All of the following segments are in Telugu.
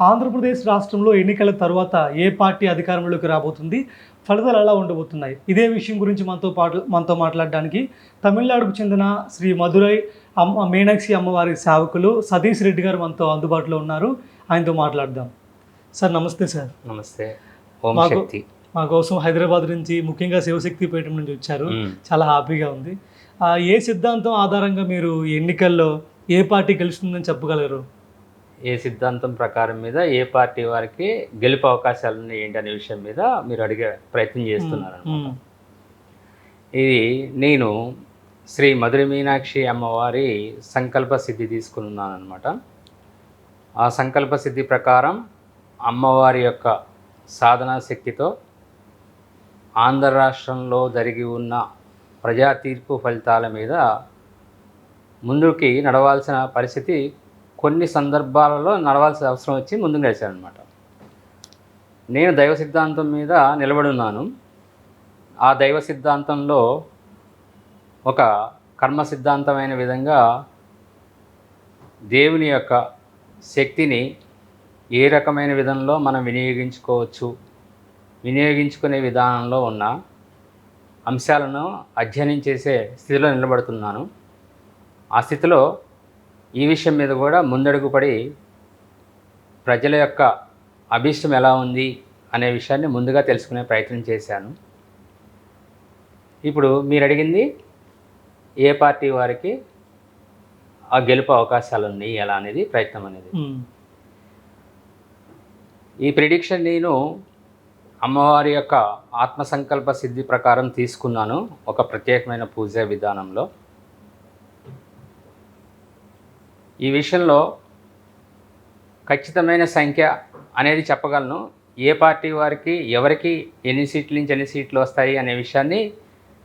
ఆంధ్రప్రదేశ్ రాష్ట్రంలో ఎన్నికల తర్వాత ఏ పార్టీ అధికారంలోకి రాబోతుంది? ఫలితాలు ఎలా ఉండబోతున్నాయి? ఇదే విషయం గురించి మనతో పాటు మనతో మాట్లాడడానికి తమిళనాడుకు చెందిన శ్రీ మధురై అమ్మ మీనాక్షి అమ్మవారి సేవకులు సతీష్ రెడ్డి గారు మనతో అందుబాటులో ఉన్నారు. ఆయనతో మాట్లాడదాం. సార్ నమస్తే సార్. నమస్తే. మాకు- మా కోసం హైదరాబాద్ నుంచి ముఖ్యంగా శివశక్తి పీఠం నుంచి వచ్చారు. చాలా హ్యాపీగా ఉంది. ఏ సిద్ధాంతం ఆధారంగా మీరు ఎన్నికల్లో ఏ పార్టీ గెలుస్తుందని చెప్పగలరు? ఏ సిద్ధాంతం ప్రకారం మీద ఏ పార్టీ వారికి గెలుపు అవకాశాలు ఉన్నాయి ఏంటి అనే విషయం మీద మీరు అడిగే ప్రయత్నం చేస్తున్నారు. ఇది నేను శ్రీ మధుర మీనాక్షి అమ్మవారి సంకల్ప సిద్ధి తీసుకున్నాను అనమాట ఆ సంకల్ప సిద్ధి ప్రకారం అమ్మవారి యొక్క సాధనా శక్తితో ఆంధ్ర రాష్ట్రంలో జరిగి ఉన్న ప్రజా తీర్పు ఫలితాల మీద ముందుకి నడవాల్సిన పరిస్థితి కొన్ని సందర్భాలలో నడవాల్సిన అవసరం వచ్చి ముందుకు నడిచాను అనమాట నేను దైవ సిద్ధాంతం మీద నిలబడున్నాను ఆ దైవ సిద్ధాంతంలో ఒక కర్మ సిద్ధాంతమైన విధంగా దేవుని యొక్క శక్తిని ఏ రకమైన విధంలో మనం వినియోగించుకోవచ్చు వినియోగించుకునే విధానంలో ఉన్న అంశాలను అధ్యయనం చేసే స్థితిలో నిలబడుతున్నాను. ఆ స్థితిలో ఈ విషయం మీద కూడా ముందడుగు పడి ప్రజల యొక్క అభిష్టం ఎలా ఉంది అనే విషయాన్ని ముందుగా తెలుసుకునే ప్రయత్నం చేశాను. ఇప్పుడు మీరు అడిగింది ఏ పార్టీ వారికి ఆ గెలుపు అవకాశాలు ఉన్నాయి ఎలా అనేది ప్రయత్నం అనేది. ఈ ప్రిడిక్షన్ నేను అమ్మవారి యొక్క ఆత్మ సంకల్ప సిద్ధి ప్రకారం తీసుకున్నాను ఒక ప్రత్యేకమైన పూజా విధానంలో. ఈ విషయంలో ఖచ్చితమైన సంఖ్య అనేది చెప్పగలను. ఏ పార్టీ వారికి ఎవరికి ఎన్ని సీట్ల నుంచి ఎన్ని సీట్లు వస్తాయి అనే విషయాన్ని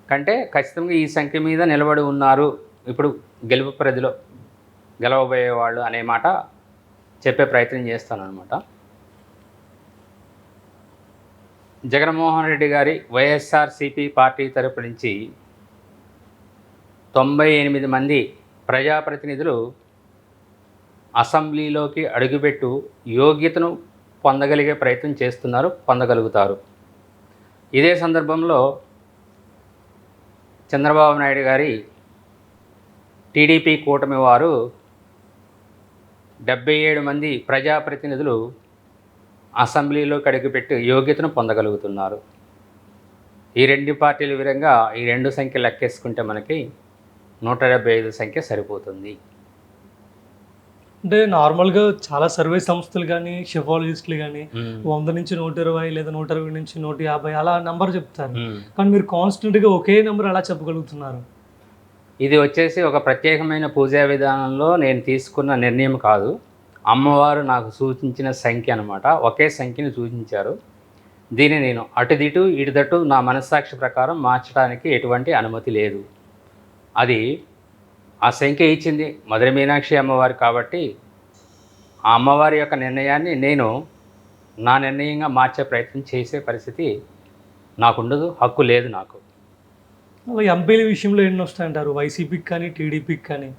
కంటే ఖచ్చితంగా ఈ సంఖ్య మీద నిలబడి ఉన్నారు. ఇప్పుడు గెలుపు పరిధిలో గెలవబోయేవాళ్ళు అనే మాట చెప్పే ప్రయత్నం చేస్తాను అనమాట జగన్మోహన్ రెడ్డి గారి వైఎస్ఆర్సిపి పార్టీ తరపు నుంచి తొంభై ఎనిమిది మంది ప్రజాప్రతినిధులు అసెంబ్లీలోకి అడుగుపెట్టు యోగ్యతను పొందగలిగే ప్రయత్నం చేస్తున్నారు పొందగలుగుతారు. ఇదే సందర్భంలో చంద్రబాబు నాయుడు గారి టీడీపీ కూటమి వారు డెబ్బై ఏడు మంది ప్రజాప్రతినిధులు అసెంబ్లీలోకి అడుగుపెట్టి యోగ్యతను పొందగలుగుతున్నారు. ఈ రెండు పార్టీల విధంగా ఈ రెండు సంఖ్య లెక్కేసుకుంటే మనకి నూట డెబ్బై ఐదు సంఖ్య సరిపోతుంది. అంటే నార్మల్గా చాలా సర్వే సంస్థలు కానీ షెఫాలజిస్టులు కానీ వంద నుంచి నూట ఇరవై లేదా నూట ఇరవై నుంచి నూట యాభై అలా నంబర్ చెప్తారు. కానీ మీరు కాన్స్టెంట్గా ఒకే నెంబర్ అలా చెప్పగలుగుతున్నారు? ఇది వచ్చేసి ఒక ప్రత్యేకమైన పూజా విధానంలో నేను తీసుకున్న నిర్ణయం కాదు. అమ్మవారు నాకు సూచించిన సంఖ్య అనమాట ఒకే సంఖ్యని సూచించారు. దీన్ని నేను అటుదిటు ఇటుదటు నా మనస్సాక్షి ప్రకారం మార్చడానికి ఎటువంటి అనుమతి లేదు. అది ఆ సంఖ్య ఇచ్చింది మధుర మీనాక్షి అమ్మవారు కాబట్టి ఆ అమ్మవారి యొక్క నిర్ణయాన్ని నేను నా నిర్ణయంగా మార్చే ప్రయత్నం చేసే పరిస్థితి నాకుండదు హక్కు లేదు నాకు. అలా ఎంపీల విషయంలో ఎన్ని వస్తాయంటారు? వైసీపీకి కానీ టీడీపీకి కానీ?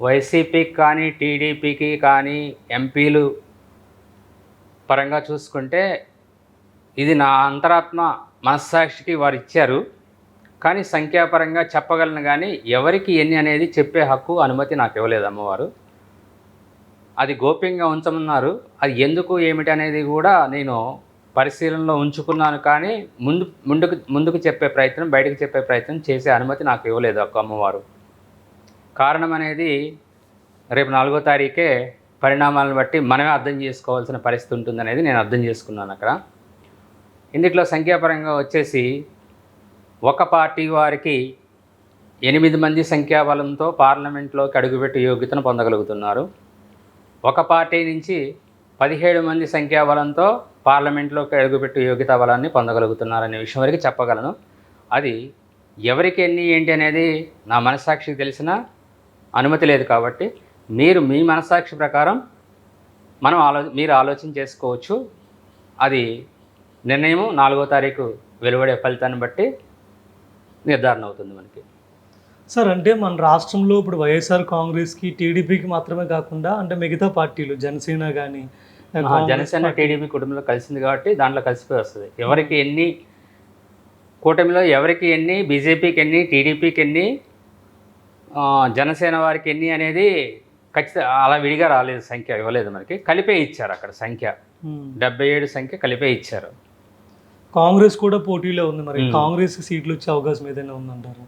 వైసీపీకి కానీ టీడీపీకి కానీ ఎంపీలు పరంగా చూసుకుంటే ఇది నా అంతరాత్మ మనస్సాక్షికి వారు ఇచ్చారు. కానీ సంఖ్యాపరంగా చెప్పగలను కానీ ఎవరికి ఎన్ని అనేది చెప్పే హక్కు అనుమతి నాకు ఇవ్వలేదు అమ్మవారు. అది గోప్యంగా ఉంచమన్నారు. అది ఎందుకు ఏమిటి అనేది కూడా నేను పరిశీలనలో ఉంచుకున్నాను కానీ ముందు ముందుకు ముందుకు చెప్పే ప్రయత్నం బయటకు చెప్పే ప్రయత్నం చేసే అనుమతి నాకు ఇవ్వలేదు ఒక అమ్మవారు. కారణం అనేది రేపు నాలుగో తారీఖే పరిణామాలను బట్టి మనమే అర్థం చేసుకోవాల్సిన పరిస్థితి ఉంటుందనేది నేను అర్థం చేసుకున్నాను అక్కడ. ఇందులో సంఖ్యాపరంగా వచ్చేసి ఒక పార్టీ వారికి ఎనిమిది మంది సంఖ్యాబలంతో పార్లమెంట్లోకి అడుగుపెట్టే యోగ్యతను పొందగలుగుతున్నారు. ఒక పార్టీ నుంచి పదిహేడు మంది సంఖ్యాబలంతో పార్లమెంట్లోకి అడుగుపెట్టే యోగ్యతా బలాన్ని పొందగలుగుతున్నారనే విషయం వరకు చెప్పగలను. అది ఎవరికి ఎన్ని ఏంటి అనేది నా మనస్సాక్షికి తెలిసిన అనుమతి లేదు కాబట్టి మీరు మీ మనస్సాక్షి ప్రకారం మనం ఆలో మీరు ఆలోచన చేసుకోవచ్చు. అది నిర్ణయం నాలుగో తారీఖు వెలువడే ఫలితాన్ని బట్టి నిర్ధారణ అవుతుంది మనకి. సార్ అంటే మన రాష్ట్రంలో ఇప్పుడు వైఎస్ఆర్ కాంగ్రెస్కి టీడీపీకి మాత్రమే కాకుండా అంటే మిగతా పార్టీలు జనసేన కానీ జనసేన టీడీపీ కుటుంబంలో కలిసింది కాబట్టి దాంట్లో కలిసిపోయి వస్తుంది. ఎవరికి ఎన్ని కూటమిలో ఎవరికి ఎన్ని బీజేపీకి ఎన్ని టీడీపీకి ఎన్ని జనసేన వారికి ఎన్ని అనేది ఖచ్చితంగా అలా విడిగా రాలేదు సంఖ్య ఇవ్వలేదు మనకి. కలిపే ఇచ్చారు అక్కడ సంఖ్య. డెబ్బై ఏడు సంఖ్య కలిపే ఇచ్చారు. కాంగ్రెస్ కూడా పోటీలో ఉంది మరి. కాంగ్రెస్ సీట్లు వచ్చే అవకాశం ఏదైనా ఉందంటారు?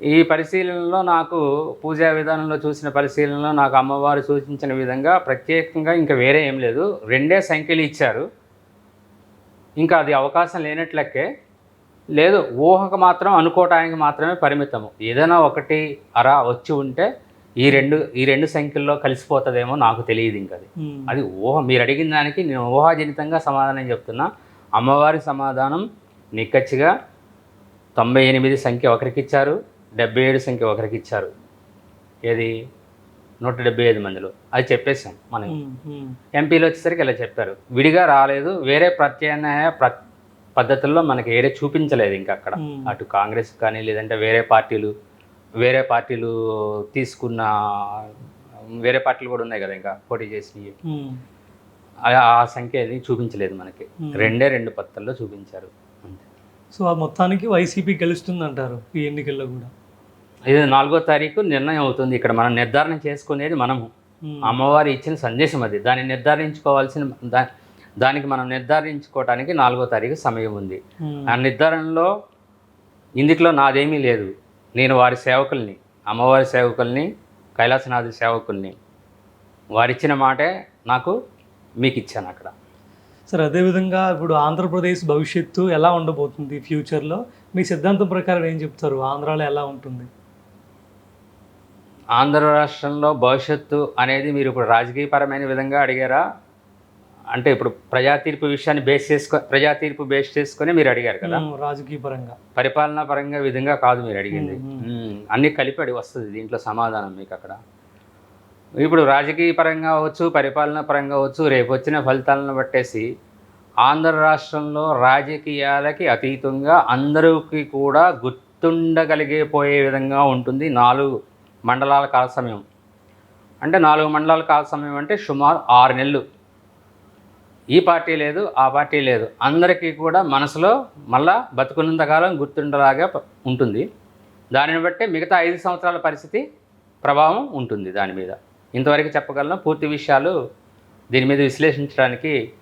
ఈ పరిశీలనలో నాకు పూజా విధానంలో చూసిన పరిశీలనలో నాకు అమ్మవారు సూచించిన విధంగా ప్రత్యేకంగా ఇంకా వేరే ఏం లేదు. రెండే సంఖ్యలు ఇచ్చారు. ఇంకా అది అవకాశం లేనట్లకే లేదు ఊహకు మాత్రం అనుకోవటానికి మాత్రమే పరిమితము. ఏదైనా ఒకటి అరా వచ్చి ఉంటే ఈ రెండు ఈ రెండు సంఖ్యల్లో కలిసిపోతుందేమో నాకు తెలియదు ఇంకా. అది ఊహ మీరు అడిగిన దానికి నేను ఊహాజనితంగా సమాధానం చెప్తున్నా. అమ్మవారి సమాధానం నిక్కచ్చిగా తొంభై ఎనిమిది సంఖ్య ఒకరికి ఇచ్చారు డెబ్బై ఏడు సంఖ్య ఒకరికి ఇచ్చారు ఏది? నూట డెబ్బై ఐదు మందిలో. అది చెప్పేసాం మనం. ఎంపీలు వచ్చేసరికి ఇలా చెప్పారు. విడిగా రాలేదు వేరే ప్రత్యామ్నాయ ప్ర పద్ధతుల్లో మనకి వేరే చూపించలేదు ఇంకా అక్కడ. అటు కాంగ్రెస్ కానీ లేదంటే వేరే పార్టీలు వేరే పార్టీలు తీసుకున్న వేరే పార్టీలు కూడా ఉన్నాయి కదా ఇంకా పోటీ చేసినవి. ఆ- సంఖ్య అది చూపించలేదు మనకి. రెండే రెండు పత్రాల్లో చూపించారు. అంతే. సో ఆ మొత్తానికి వైసీపీ గెలుస్తుంది అంటారు ఈ ఎన్నికల్లో కూడా? ఇది నాలుగో తారీఖు నిర్ణయం అవుతుంది. ఇక్కడ మనం నిర్ధారణ చేసుకునేది మనము. మ్మ్. అమ్మవారు ఇచ్చిన సందేశం అది. దాన్ని నిర్ధారించుకోవాల్సిన దా దానికి మనం నిర్ధారించుకోవడానికి నాలుగో తారీఖు సమయం ఉంది. ఆ నిర్ధారణలో ఇందులో నాదేమీ లేదు. నేను వారి సేవకుల్ని అమ్మవారి సేవకుల్ని కైలాసనాథి సేవకుల్ని వారిచ్చిన మాటే నాకు మీకు ఇచ్చాను అక్కడ. సార్ అదేవిధంగా ఇప్పుడు ఆంధ్రప్రదేశ్ భవిష్యత్తు ఎలా ఉండబోతుంది ఫ్యూచర్లో? మీ సిద్ధాంతం ప్రకారం ఏం చెప్తారు? ఆంధ్రాలో ఎలా ఉంటుంది? ఆంధ్ర రాష్ట్రంలో భవిష్యత్తు అనేది మీరు ఇప్పుడు రాజకీయపరమైన విధంగా అడిగారా? అంటే ఇప్పుడు ప్రజా తీర్పు విషయాన్ని బేస్ చేసుకో ప్రజా తీర్పు బేస్ చేసుకొని మీరు అడిగారు కదా. రాజకీయ పరంగా పరిపాలనా పరంగా విధంగా కాదు మీరు అడిగింది. అన్ని కలిపి అడిగి వస్తుంది దీంట్లో సమాధానం మీకు అక్కడ ఇప్పుడు రాజకీయ పరంగా అవ్వచ్చు పరిపాలన పరంగా అవ్వచ్చు రేపు వచ్చిన ఫలితాలను బట్టేసి ఆంధ్ర రాష్ట్రంలో రాజకీయాలకి అతీతంగా అందరికీ కూడా గుర్తుండగలిగే పోయే విధంగా ఉంటుంది నాలుగు మండలాల కాల సమయం అంటే నాలుగు మండలాల కాల సమయం అంటే సుమారు ఆరు నెలలు. ఈ పార్టీ లేదు ఆ పార్టీ లేదు. అందరికీ కూడా మనసులో మళ్ళా బతుకున్నంతకాలం గుర్తుండలాగా ఉంటుంది. దానిని బట్టి మిగతా ఐదు సంవత్సరాల పరిస్థితి ప్రభావం ఉంటుంది దాని మీద. ఇంతవరకు చెప్పగలను పూర్తి విషయాలు దీని మీద విశ్లేషించడానికి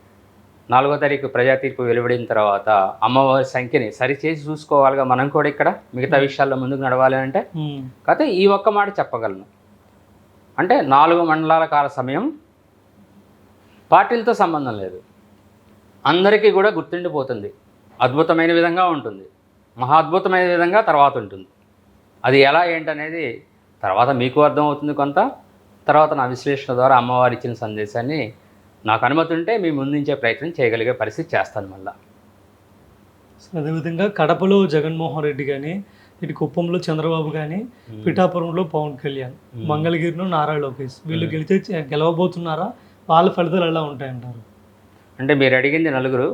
నాలుగో తారీఖు ప్రజా తీర్పు వెలువడిన తర్వాత అమ్మవారి సంఖ్యని సరిచేసి చూసుకోవాలిగా మనం కూడా ఇక్కడ మిగతా విషయాల్లో ముందుకు నడవాలి అంటే. మ్మ్. కాకపోతే ఈ ఒక్క మాట చెప్పగలను. అంటే నాలుగు మండలాల కాల సమయం పార్టీలతో సంబంధం లేదు. అందరికీ కూడా గుర్తుండిపోతుంది. అద్భుతమైన విధంగా ఉంటుంది. మహా అద్భుతమైన విధంగా తర్వాత ఉంటుంది. అది ఎలా ఏంటనేది తర్వాత మీకు అర్థమవుతుంది కొంత. తర్వాత నా విశ్లేషణ ద్వారా అమ్మవారు ఇచ్చిన సందేశాన్ని నాకు అనుమతి ఉంటే మీ ముందుంచే ప్రయత్నం చేయగలిగే పరిస్థితి చేస్తాను మళ్ళీ. సో అదేవిధంగా కడపలో జగన్మోహన్ రెడ్డి కానీ ఇటు కుప్పంలో చంద్రబాబు కానీ పిఠాపురంలో పవన్ కళ్యాణ్ మంగళగిరిలో నారా లోకేష్. వీళ్ళు గెలిచే గెలవబోతున్నారా? వాళ్ళ ఫలితాలు ఎలా ఉంటాయంటారు? అంటే మీరు అడిగింది నలుగురు.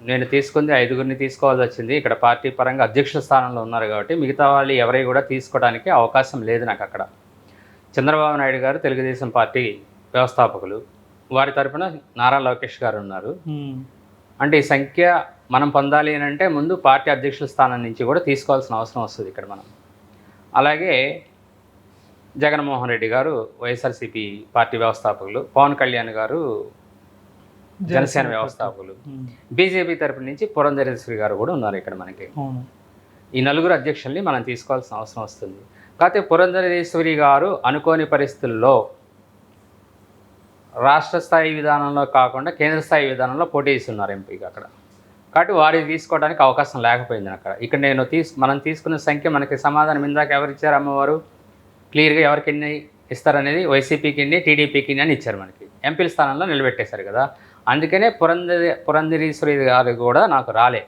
నేను తీసుకుంది ఐదుగురిని తీసుకోవాల్సి వచ్చింది. ఇక్కడ పార్టీ పరంగా అధ్యక్ష స్థానంలో ఉన్నారు కాబట్టి మిగతా వాళ్ళు ఎవరి కూడా తీసుకోవడానికి అవకాశం లేదు నాకు అక్కడ. చంద్రబాబు నాయుడు గారు తెలుగుదేశం పార్టీ వ్యవస్థాపకులు. వారి తరపున నారా లోకేష్ గారు ఉన్నారు. అంటే ఈ సంఖ్య మనం పొందాలి అని అంటే ముందు పార్టీ అధ్యక్షుల స్థానం నుంచి కూడా తీసుకోవాల్సిన అవసరం వస్తుంది ఇక్కడ మనం. అలాగే జగన్మోహన్ రెడ్డి గారు వైఎస్ఆర్సీపీ పార్టీ వ్యవస్థాపకులు పవన్ కళ్యాణ్ గారు జనసేన వ్యవస్థాపకులు. బీజేపీ తరపు నుంచి పురంధరేశ్వరి గారు కూడా ఉన్నారు ఇక్కడ మనకి. ఈ నలుగురు అధ్యక్షుల్ని మనం తీసుకోవాల్సిన అవసరం వస్తుంది. కాకపోతే పురంధరేశ్వరి గారు అనుకోని పరిస్థితుల్లో రాష్ట్ర స్థాయి విధానంలో కాకుండా కేంద్ర స్థాయి విధానంలో పోటీ చేస్తున్నారు ఎంపీకి అక్కడ. కాబట్టి వారికి తీసుకోవడానికి అవకాశం లేకపోయింది అక్కడ. ఇక్కడ నేను తీసు మనం తీసుకున్న సంఖ్య మనకి సమాధానం ఇందాక ఎవరు ఇచ్చారు అమ్మవారు? క్లియర్గా ఎవరికి ఎన్ని ఇస్తారనేది వైసీపీకి ఎన్ని టీడీపీకి అని ఇచ్చారు మనకి. ఎంపీల స్థానంలో నిలబెట్టేశారు కదా. అందుకనే పురంధరి పురంధరీశ్వరి గారు కూడా నాకు రాలే.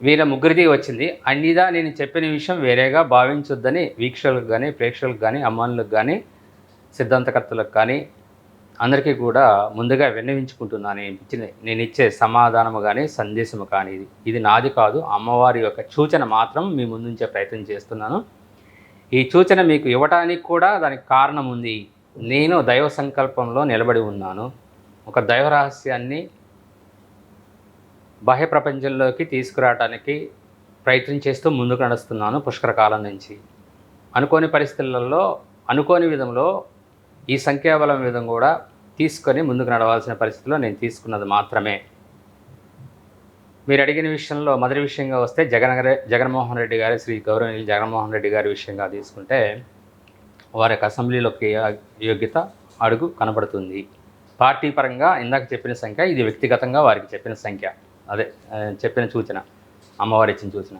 వీళ్ళ ముగ్గురిది వచ్చింది. అన్నిదా నేను చెప్పిన విషయం వేరేగా భావించొద్దని వీక్షకులకు కానీ ప్రేక్షకులకు కానీ అమ్మానులకు కానీ సిద్ధాంతకర్తలకు కానీ అందరికీ కూడా ముందుగా విన్నవించుకుంటున్నాను. నేను ఇచ్చిన నేను ఇచ్చే సమాధానము కానీ సందేశము కానీ ఇది. ఇది నాది కాదు. అమ్మవారి యొక్క సూచన మాత్రం మీ ముందుంచే ప్రయత్నం చేస్తున్నాను. ఈ సూచన మీకు ఇవ్వటానికి కూడా దానికి కారణం ఉంది. నేను దైవ సంకల్పంలో నిలబడి ఉన్నాను. ఒక దైవ రహస్యాన్ని బాహ్య ప్రపంచంలోకి తీసుకురావడానికి ప్రయత్నం చేస్తూ ముందుకు నడుస్తున్నాను పుష్కర కాలం నుంచి. అనుకోని పరిస్థితులలో అనుకోని విధంలో ఈ సంఖ్యాబలం విధం కూడా తీసుకొని ముందుకు నడవాల్సిన పరిస్థితిలో నేను తీసుకున్నది మాత్రమే. మీరు అడిగిన విషయంలో మొదటి విషయంగా వస్తే జగన్ జగన్మోహన్ రెడ్డి గారి శ్రీ గౌరవనీయులు జగన్మోహన్ రెడ్డి గారి విషయంగా తీసుకుంటే వారి యొక్క అసెంబ్లీలోకి యోగ్యత అడుగు కనబడుతుంది. పార్టీ పరంగా ఇందాక చెప్పిన సంఖ్య ఇది వ్యక్తిగతంగా వారికి చెప్పిన సంఖ్య. అదే చెప్పిన సూచన అమ్మవారి ఇచ్చిన సూచన.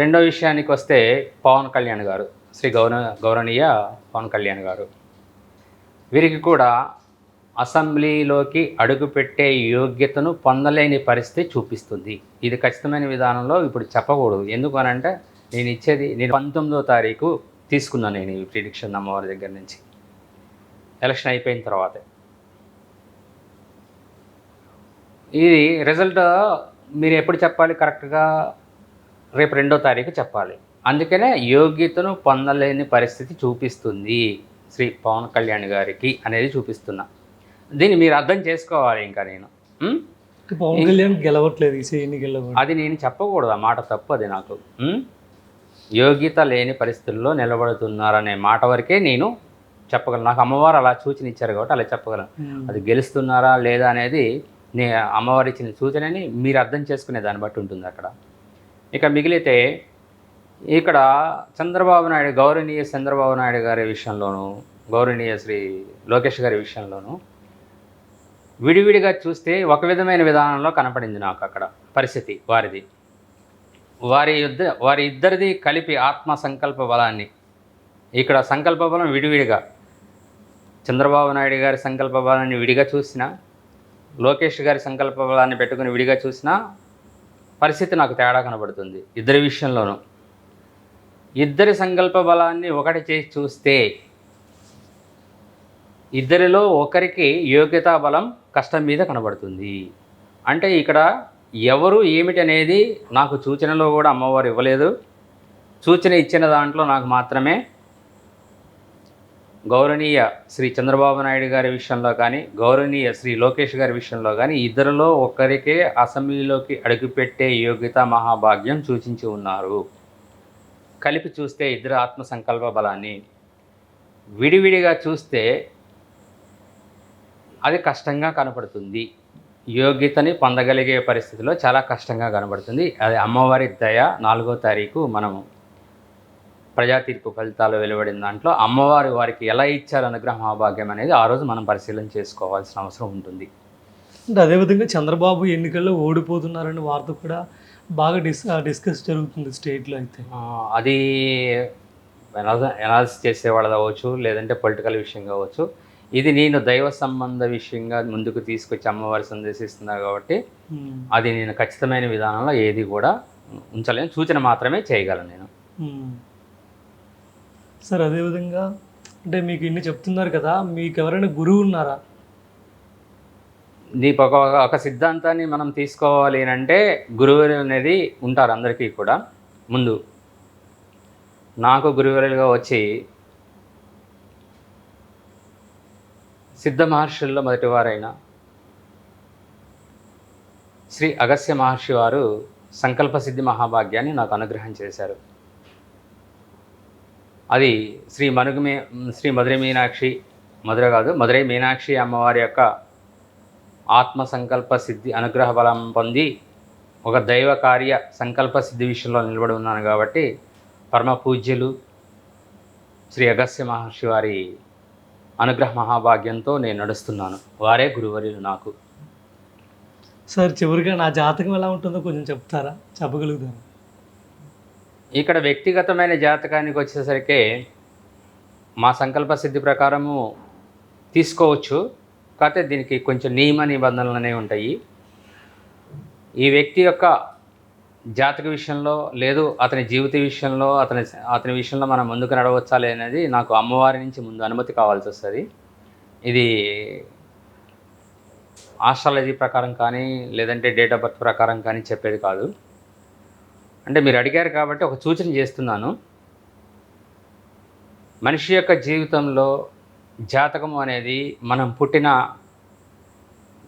రెండో విషయానికి వస్తే పవన్ కళ్యాణ్ గారు శ్రీ గౌరవ గౌరవనీయ పవన్ కళ్యాణ్ గారు. వీరికి కూడా అసెంబ్లీలోకి అడుగుపెట్టే యోగ్యతను పొందలేని పరిస్థితి చూపిస్తుంది. ఇది ఖచ్చితమైన విధానంలో ఇప్పుడు చెప్పకూడదు. ఎందుకు అని అంటే నేను ఇచ్చేది నేను పంతొమ్మిదో తారీఖు తీసుకున్నాను నేను ఈ ప్రిడిక్షన్ అమ్మవారి దగ్గర నుంచి. ఎలక్షన్ అయిపోయిన తర్వాతే. ఇది రిజల్ట్ మీరు ఎప్పుడు చెప్పాలి? కరెక్ట్గా రేపు రెండో తారీఖు చెప్పాలి. అందుకనే యోగ్యతను పొందలేని పరిస్థితి చూపిస్తుంది శ్రీ పవన్ కళ్యాణ్ గారికి అనేది చూపిస్తున్నా. దీన్ని మీరు అర్థం చేసుకోవాలి ఇంకా నేను? పవన్ కళ్యాణ్ గెలవట్లేదు ఎన్నికల్లో కూడా అది నేను చెప్పకూడదు ఆ మాట తప్పు అది నాకు? యోగ్యత లేని పరిస్థితుల్లో నిలబడుతున్నారనే మాట వరకే నేను చెప్పగలను. నాకు అమ్మవారు అలా సూచన ఇచ్చారు కాబట్టి అలా చెప్పగలను. అది గెలుస్తున్నారా లేదా అనేది నే అమ్మవారు ఇచ్చిన సూచనని మీరు అర్థం చేసుకునే దాన్ని బట్టి ఉంటుంది అక్కడ. ఇక మిగిలితే ఇక్కడ చంద్రబాబు నాయుడు గౌరవనీయ చంద్రబాబు నాయుడు గారి విషయంలోనూ గౌరవనీయ శ్రీ లోకేష్ గారి విషయంలోనూ విడివిడిగా చూస్తే ఒక విధమైన విధానంలో కనపడింది నాకు అక్కడ పరిస్థితి వారిది. వారి యుద్ధ వారి ఇద్దరిది కలిపి ఆత్మ సంకల్ప బలాన్ని. ఇక్కడ సంకల్ప బలం విడివిడిగా. చంద్రబాబు నాయుడు గారి సంకల్ప బలాన్ని విడిగా చూసినా లోకేష్ గారి సంకల్ప బలాన్ని పెట్టుకుని విడిగా చూసినా పరిస్థితి నాకు తేడా కనబడుతుంది ఇద్దరి విషయంలోనూ. ఇద్దరి సంకల్ప బలాన్ని ఒకటి చేసి చూస్తే ఇద్దరిలో ఒకరికి యోగ్యతా బలం కష్టం మీద కనబడుతుంది. అంటే ఇక్కడ ఎవరు ఏమిటి అనేది నాకు సూచనలో కూడా అమ్మవారు ఇవ్వలేదు. సూచన ఇచ్చిన దాంట్లో నాకు మాత్రమే గౌరవనీయ శ్రీ చంద్రబాబు నాయుడు గారి విషయంలో కానీ గౌరవనీయ శ్రీ లోకేష్ గారి విషయంలో కానీ ఇద్దరిలో ఒక్కరికే అసెంబ్లీలోకి అడుగుపెట్టే యోగ్యత మహాభాగ్యం సూచించి ఉన్నారు. కలిపి చూస్తే ఇద్దరు ఆత్మ సంకల్ప బలాన్ని. విడివిడిగా చూస్తే అది కష్టంగా కనపడుతుంది. యోగ్యతని పొందగలిగే పరిస్థితిలో చాలా కష్టంగా కనబడుతుంది అది అమ్మవారి దయ నాలుగో తారీఖు మనము ప్రజా తీర్పు ఫలితాలు వెలువడిన దాంట్లో అమ్మవారి వారికి ఎలా ఇచ్చారు అనుగ్రహ మహాభాగ్యం అనేది ఆ రోజు మనం పరిశీలన చేసుకోవాల్సిన అవసరం ఉంటుంది. అంటే అదేవిధంగా చంద్రబాబు ఎన్నికల్లో ఓడిపోతున్నారని వార్త కూడా బాగా డిస్ డిస్కస్ జరుగుతుంది స్టేట్లో అయితే. అది ఎనాలిసిస్ చేసేవాళ్ళది అవ్వచ్చు లేదంటే పొలిటికల్ విషయం కావచ్చు. ఇది నేను దైవ సంబంధ విషయంగా ముందుకు తీసుకొచ్చి అమ్మవారి సందేశిస్తున్నా కాబట్టి. అది నేను ఖచ్చితమైన విధానంలో ఏది కూడా ఉంచలేను. సూచన మాత్రమే చేయగలను నేను. సార్ అదేవిధంగా అంటే మీకు ఇన్ని చెప్తున్నారు కదా మీకు ఎవరైనా గురువు ఉన్నారా? దీనికి ఒక ఒక సిద్ధాంతాన్ని మనం తీసుకోవాలి అని అంటే గురువు అనేది ఉంటారు అందరికీ కూడా. ముందు నాకు గురువులుగా వచ్చి సిద్ధ మహర్షుల్లో మొదటివారైన శ్రీ అగస్య మహర్షి వారు సంకల్ప సిద్ధి మహాభాగ్యాన్ని నాకు అనుగ్రహం చేశారు. అది శ్రీ మనుగు మీ శ్రీ మధుర మీనాక్షి మధుర కాదు మధురై మీనాక్షి అమ్మవారి యొక్క ఆత్మ సంకల్ప సిద్ధి అనుగ్రహ బలం పొంది ఒక దైవ కార్య సంకల్ప సిద్ధి విషయంలో నిలబడి ఉన్నాను కాబట్టి పరమ పూజ్యులు శ్రీ అగస్య మహర్షి వారి అనుగ్రహ మహాభాగ్యంతో నేను నడుస్తున్నాను. వారే గురువర్యులు నాకు. సార్ చివరిగా నా జాతకం ఎలా ఉంటుందో కొంచెం చెప్తారా? చెప్పగలుగుతారా? ఇక్కడ వ్యక్తిగతమైన జాతకానికి వచ్చేసరికి మా సంకల్ప సిద్ధి ప్రకారము తీసుకోవచ్చు. కాకపోతే దీనికి కొంచెం నియమ నిబంధనలు అనేవి ఉంటాయి. ఈ వ్యక్తి యొక్క జాతక విషయంలో లేదు అతని జీవిత విషయంలో అతని అతని విషయంలో మనం ముందుకు నడవచ్చా అనేది నాకు అమ్మవారి నుంచి ముందు అనుమతి కావాల్సి వస్తుంది. ఇది ఆస్ట్రాలజీ ప్రకారం కానీ లేదంటే డేట్ ఆఫ్ బర్త్ ప్రకారం కానీ చెప్పేది కాదు. అంటే మీరు అడిగారు కాబట్టి ఒక సూచన చేస్తున్నాను. మనిషి యొక్క జీవితంలో జాతకము అనేది మనం పుట్టిన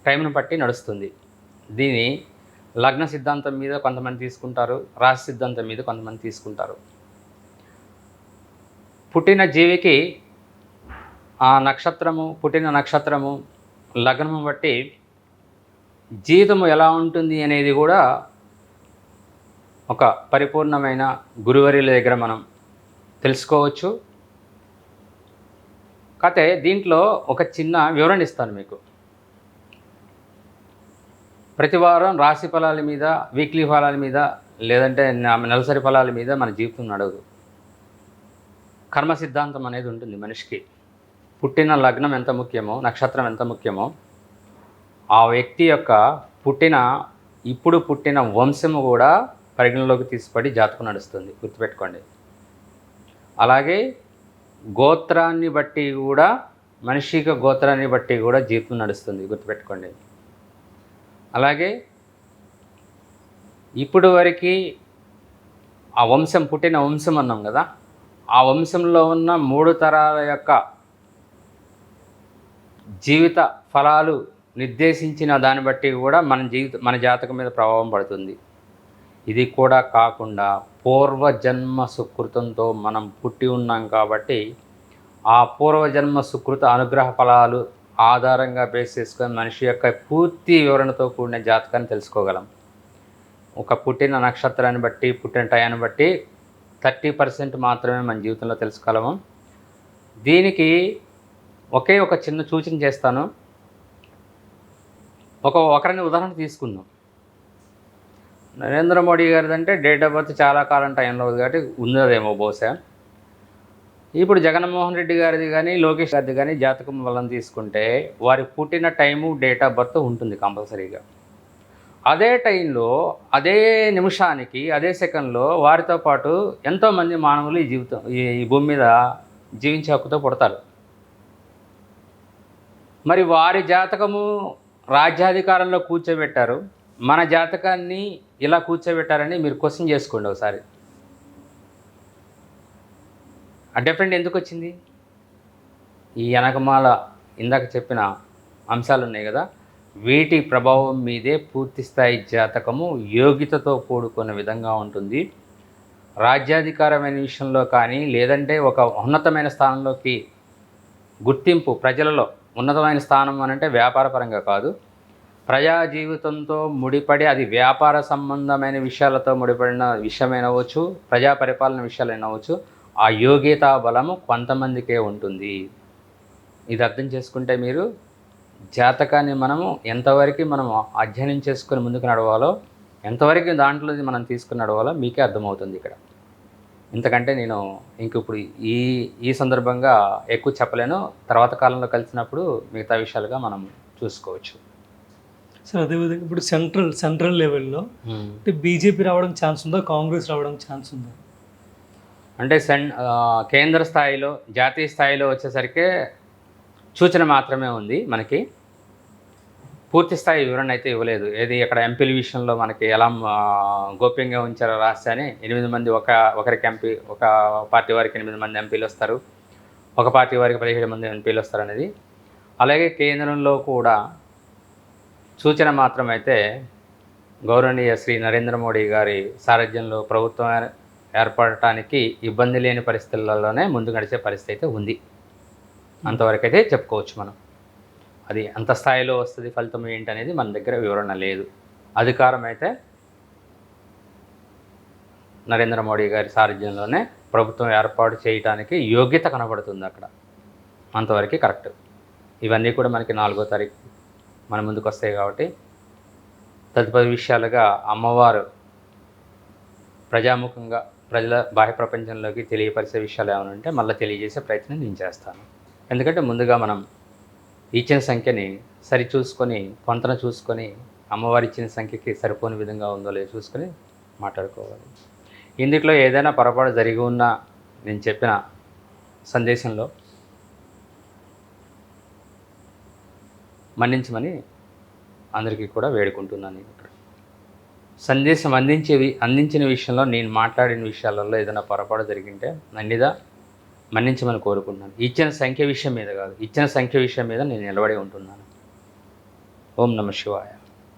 టైంను బట్టి నడుస్తుంది. దీని లగ్న సిద్ధాంతం మీద కొంతమంది తీసుకుంటారు రాశి సిద్ధాంతం మీద కొంతమంది తీసుకుంటారు. పుట్టిన జీవికి ఆ నక్షత్రము పుట్టిన నక్షత్రము లగ్నము బట్టి జీవితము ఎలా ఉంటుంది అనేది కూడా ఒక పరిపూర్ణమైన గురువరిల దగ్గర మనం తెలుసుకోవచ్చు. కాకపోతే దీంట్లో ఒక చిన్న వివరణ ఇస్తాను మీకు. ప్రతి వారం రాశి ఫలాల మీద వీక్లీ ఫలాల మీద లేదంటే నెలసరి ఫలాల మీద మన జీవితం నడవదు. కర్మ సిద్ధాంతం అనేది ఉంటుంది మనిషికి. పుట్టిన లగ్నం ఎంత ముఖ్యమో నక్షత్రం ఎంత ముఖ్యమో ఆ వ్యక్తి యొక్క పుట్టిన ఇప్పుడు పుట్టిన వంశము కూడా పరిగణలోకి తీసుపడి జాతకం నడుస్తుంది. గుర్తుపెట్టుకోండి. అలాగే గోత్రాన్ని బట్టి కూడా మనిషికి గోత్రాన్ని బట్టి కూడా జీవితం నడుస్తుంది. గుర్తుపెట్టుకోండి. అలాగే ఇప్పుడు వరకు ఆ వంశం పుట్టిన వంశం అన్నాం కదా ఆ వంశంలో ఉన్న మూడు తరాల యొక్క జీవిత ఫలాలు నిర్దేశించిన దాన్ని బట్టి కూడా మన జీవిత మన జాతకం మీద ప్రభావం పడుతుంది. ఇది కూడా కాకుండా పూర్వజన్మ సుకృతంతో మనం పుట్టి ఉన్నాం కాబట్టి ఆ పూర్వజన్మ సుకృత అనుగ్రహ ఫలాలు ఆధారంగా బేస్ చేసుకొని మనిషి యొక్క పూర్తి వివరణతో కూడిన జాతకాన్ని తెలుసుకోగలం. ఒక పుట్టిన నక్షత్రాన్ని బట్టి పుట్టిన టయాన్ని బట్టి థర్టీ పర్సెంట్ మాత్రమే మన జీవితంలో తెలుసుకోగలము. దీనికి ఒకే ఒక చిన్న సూచన చేస్తాను. ఒక ఒకరిని ఉదాహరణ తీసుకుందాం. నరేంద్ర మోడీ గారిది అంటే డేట్ ఆఫ్ బర్త్ చాలా కాలం టైంలో ఉంది కాబట్టి ఉన్నదేమో బహుశా. ఇప్పుడు జగన్మోహన్ రెడ్డి గారిది కానీ లోకేష్ గారిది కానీ జాతకం వలన తీసుకుంటే వారి పుట్టిన టైము డేట్ ఆఫ్ బర్త్ ఉంటుంది కంపల్సరీగా. అదే టైంలో అదే నిమిషానికి అదే సెకండ్లో వారితో పాటు ఎంతోమంది మానవులు ఈ జీవితం ఈ ఈ భూమి మీద జీవించే హక్కుతో పుడతారు. మరి వారి జాతకము రాజ్యాధికారంలో కూర్చోబెట్టారు. మన జాతకాన్ని ఇలా కూర్చోబెట్టారని మీరు క్వశ్చన్ చేసుకోండి ఒకసారి. ఆ డిఫరెంట్ ఎందుకు వచ్చింది? ఈ వెనకమాల ఇందాక చెప్పిన అంశాలు ఉన్నాయి కదా వీటి ప్రభావం మీదే పూర్తి స్థాయి జాతకము యోగ్యతతో కూడుకున్న విధంగా ఉంటుంది. రాజ్యాధికారమైన విషయంలో కానీ లేదంటే ఒక ఉన్నతమైన స్థానంలోకి గుర్తింపు ప్రజలలో ఉన్నతమైన స్థానం అని అంటే వ్యాపారపరంగా కాదు. ప్రజా జీవితంతో ముడిపడి అది వ్యాపార సంబంధమైన విషయాలతో ముడిపడిన విషయమైనవచ్చు ప్రజా పరిపాలన విషయాలైనవచ్చు ఆ యోగ్యతా బలము కొంతమందికే ఉంటుంది. ఇది అర్థం చేసుకుంటే మీరు జాతకాన్ని మనము ఎంతవరకు మనం అధ్యయనం చేసుకొని ముందుకు నడవాలో ఎంతవరకు దాంట్లో మనం తీసుకుని నడవాలో మీకే అర్థమవుతుంది ఇక్కడ. ఇంతకంటే నేను ఇంక ఇప్పుడు ఈ ఈ సందర్భంగా ఎక్కువ చెప్పలేను. తర్వాత కాలంలో కలిసినప్పుడు మిగతా విషయాలుగా మనం చూసుకోవచ్చు. సార్ అదేవిధంగా ఇప్పుడు సెంట్రల్ సెంట్రల్ లెవెల్లో అంటే బీజేపీ రావడం ఛాన్స్ ఉందా? కాంగ్రెస్ రావడం ఛాన్స్ ఉందా? అంటే సెన్ కేంద్ర స్థాయిలో జాతీయ స్థాయిలో వచ్చేసరికి సూచన మాత్రమే ఉంది మనకి. పూర్తి స్థాయి వివరణ అయితే ఇవ్వలేదు. ఏది ఇక్కడ ఎంపీల విషయంలో మనకి ఎలా గోప్యంగా ఉంచారో రాస్తే అని ఎనిమిది మంది ఒక ఒకరికి ఎంపీ ఒక పార్టీ వారికి ఎనిమిది మంది ఎంపీలు వస్తారు. ఒక పార్టీ వారికి పదిహేడు మంది ఎంపీలు వస్తారు అనేది. అలాగే కేంద్రంలో కూడా సూచన మాత్రమైతే గౌరవనీయ శ్రీ నరేంద్ర మోడీ గారి సారథ్యంలో ప్రభుత్వం ఏర్పడటానికి ఇబ్బంది లేని పరిస్థితులలోనే ముందు గడిచే పరిస్థితి అయితే ఉంది. అంతవరకు అయితే చెప్పుకోవచ్చు మనం. అది అంత స్థాయిలో వస్తుంది ఫలితం ఏంటి అనేది మన దగ్గర వివరణ లేదు. అధికారం అయితే నరేంద్ర మోడీ గారి సారథ్యంలోనే ప్రభుత్వం ఏర్పాటు చేయడానికి యోగ్యత కనబడుతుంది అక్కడ. అంతవరకు కరెక్ట్. ఇవన్నీ కూడా మనకి నాలుగో తారీఖు మన ముందుకు వస్తాయి కాబట్టి తదుపరి విషయాలుగా అమ్మవారు ప్రజాముఖంగా ప్రజల బాహ్య ప్రపంచంలోకి తెలియపరిచే విషయాలు ఏమైనా ఉంటే మళ్ళీ తెలియజేసే ప్రయత్నం నేను చేస్తాను. ఎందుకంటే ముందుగా మనం ఇచ్చిన సంఖ్యని సరిచూసుకొని పొంతన చూసుకొని అమ్మవారు ఇచ్చిన సంఖ్యకి సరిపోని విధంగా ఉందో లేదో చూసుకొని మాట్లాడుకోవాలి. ఇందులో ఏదైనా పొరపాటు జరిగి ఉన్నా నేను చెప్పిన సందేశంలో మన్నించమని అందరికీ కూడా వేడుకుంటున్నాను నేను ఇక్కడ సందేశం అందించేవి అందించిన విషయంలో నేను మాట్లాడిన విషయాలలో ఏదైనా పొరపాటు జరిగింటే నన్నిదా మన్నించమని కోరుకుంటున్నాను. ఇచ్చిన సంఖ్య విషయం మీద కాదు. ఇచ్చిన సంఖ్య విషయం మీద నేను నిలబడి ఉంటున్నాను. ఓం నమ శివాయ.